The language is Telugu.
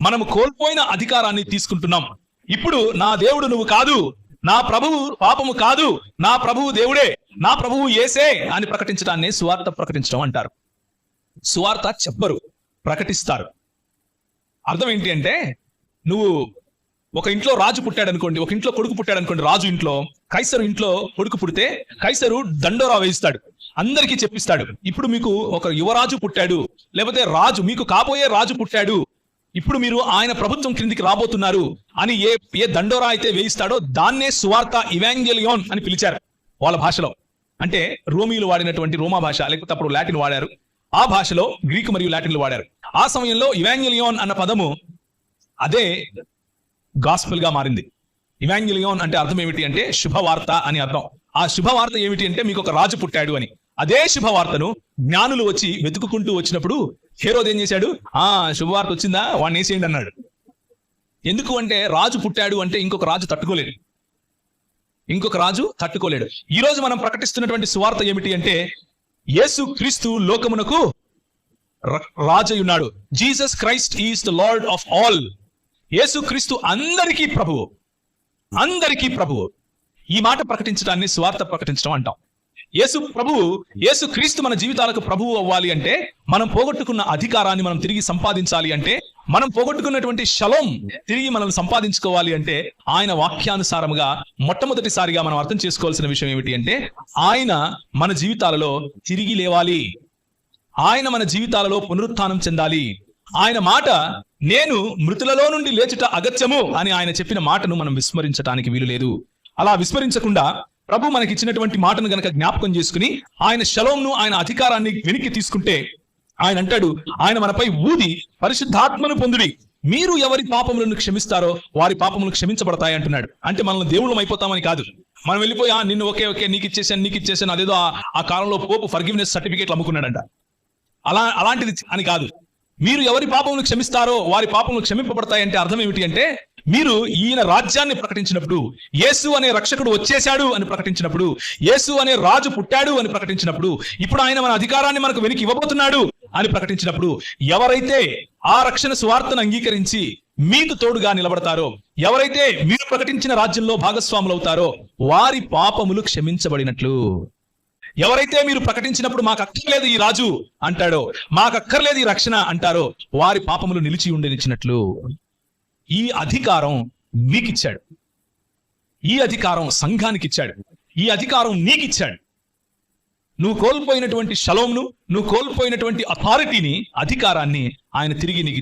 మనము కోల్పోయిన అధికారాన్ని తీసుకుంటున్నాం. ఇప్పుడు నా దేవుడు నువ్వు కాదు నా ప్రభువు పాపము కాదు నా ప్రభువు దేవుడే నా ప్రభువు ఏసే అని ప్రకటించడాన్ని సువార్త ప్రకటించడం అంటారు. సువార్త చెప్పరు ప్రకటిస్తారు. అర్థం ఏంటి అంటే నువ్వు ఒక ఇంట్లో రాజు పుట్టాడు అనుకోండి ఒక ఇంట్లో కొడుకు పుట్టాడు అనుకోండి రాజు ఇంట్లో కైసరు ఇంట్లో కొడుకు పుడితే కైసరు దండోరా వేయిస్తాడు అందరికీ చెప్పిస్తాడు. ఇప్పుడు మీకు ఒక యువరాజు పుట్టాడు లేకపోతే రాజు మీకు కాబోయే రాజు పుట్టాడు ఇప్పుడు మీరు ఆయన ప్రభుత్వం క్రిందికి రాబోతున్నారు అని ఏ ఏ దండోరా అయితే వేయిస్తాడో దాన్నే సువార్త ఇవాంజలియోన్ అని పిలిచారు వాళ్ళ భాషలో. అంటే రోమిలు వాడినటువంటి రోమా భాష లేకపోతే అప్పుడు లాటిన్ వాడారు. ఆ భాషలో గ్రీక్ మరియు లాటిన్లు వాడారు. ఆ సమయంలో ఇవాంజలియోన్ అన్న పదము అదే గాస్పుల్గా మారింది. ఇవాంజలియోన్ అంటే అర్థం ఏమిటి అంటే శుభవార్త అని అర్థం. ఆ శుభవార్త ఏమిటి అంటే మీకు ఒక రాజు పుట్టాడు అని. అదే శుభవార్తను జ్ఞానులు వచ్చి వెతుకుకుంటూ వచ్చినప్పుడు హేరోద్ ఏం చేశాడు? ఆ శుభవార్త వచ్చిందా? వాడిని వేసేయండి అన్నాడు. ఎందుకు అంటే రాజు పుట్టాడు అంటే ఇంకొక రాజు తట్టుకోలేడు. ఇంకొక రాజు తట్టుకోలేడు. ఈ రోజు మనం ప్రకటిస్తున్నటువంటి సువార్త ఏమిటి అంటే యేసు క్రీస్తు లోకమునకు ర- రాజయున్నాడు Jesus Christ is the lord of all. యేసు క్రీస్తు అందరికీ ప్రభువు. అందరికీ ప్రభువు. ఈ మాట ప్రకటించడాన్ని స్వార్థ ప్రకటించడం అంటాం. యేసు ప్రభువు యేసు క్రీస్తు మన జీవితాలకు ప్రభువు అవ్వాలి అంటే మనం పోగొట్టుకున్న అధికారాన్ని మనం తిరిగి సంపాదించాలి అంటే మనం పోగొట్టుకున్నటువంటి శలం తిరిగి మనల్ని సంపాదించుకోవాలి అంటే ఆయన వాక్యానుసారముగా మొట్టమొదటిసారిగా మనం అర్థం చేసుకోవాల్సిన విషయం ఏమిటి అంటే ఆయన మన జీవితాలలో తిరిగి లేవాలి. ఆయన మన జీవితాలలో పునరుత్థానం చెందాలి. ఆయన మాట నేను మృతులలో నుండి లేచుట అగత్యము అని ఆయన చెప్పిన మాటను మనం విస్మరించడానికి వీలు లేదు అలా విస్మరించకుండా ప్రభు మనకి ఇచ్చినటువంటి మాటను గనక జ్ఞాపకం చేసుకుని ఆయన శలోంను ఆయన అధికారాన్ని వెనక్కి తీసుకుంటే ఆయన అంటాడు ఆయన మనపై ఊది పరిశుద్ధాత్మను పొందుడి. మీరు ఎవరి పాపములను క్షమిస్తారో వారి పాపములు క్షమించబడతాయి అంటున్నాడు. అంటే మనల్ని దేవుళ్ళం అయిపోతామని కాదు. మనం వెళ్ళిపోయి "ఆ, నిన్ను ఒకే ఒకే నీకు ఇచ్చేసాను నీకు ఇచ్చేసాను అదేదో ఆ- ఆ కాలంలో పోపు ఫర్గివ్నెస్ సర్టిఫికేట్లు అమ్ముకున్నాడంట. అలా అలాంటిది అని కాదు. మీరు ఎవరి పాపములు క్షమిస్తారో వారి పాపములు క్షమింపబడతాయి అంటే అర్థం ఏమిటి అంటే మీరు ఈయన రాజ్యాన్ని ప్రకటించినప్పుడు యేసు అనే రక్షకుడు వచ్చేశాడు అని ప్రకటించినప్పుడు యేసు అనే రాజు పుట్టాడు అని ప్రకటించినప్పుడు ఇప్పుడు ఆయన మన అధికారాన్ని మనకు వెనక్కి ఇవ్వబోతున్నాడు అని ప్రకటించినప్పుడు ఎవరైతే ఆ రక్షణ సువార్తను అంగీకరించి మీకు తోడుగా నిలబడతారో ఎవరైతే మీరు ప్రకటించిన రాజ్యంలో భాగస్వాములు అవుతారో వారి పాపములు క్షమించబడినట్లు. ఎవరైతే మీరు ప్రకటించినప్పుడు మాకు అక్కర్లేదు ఈ రాజు అంటాడో మాకు అక్కర్లేదు ఈ రక్షణ అంటారో వారి పాపములు నిలిచి ఉండనిచ్చినట్లు. ఈ అధికారం మీకిచ్చాడు. ఈ అధికారం సంఘానికి ఇచ్చాడు. ఈ అధికారం నీకిచ్చాడు. నువ్వు కోల్పోయినటువంటి శలోంను నువ్వు కోల్పోయినటువంటి అథారిటీని అధికారాన్ని ఆయన తిరిగి నీకు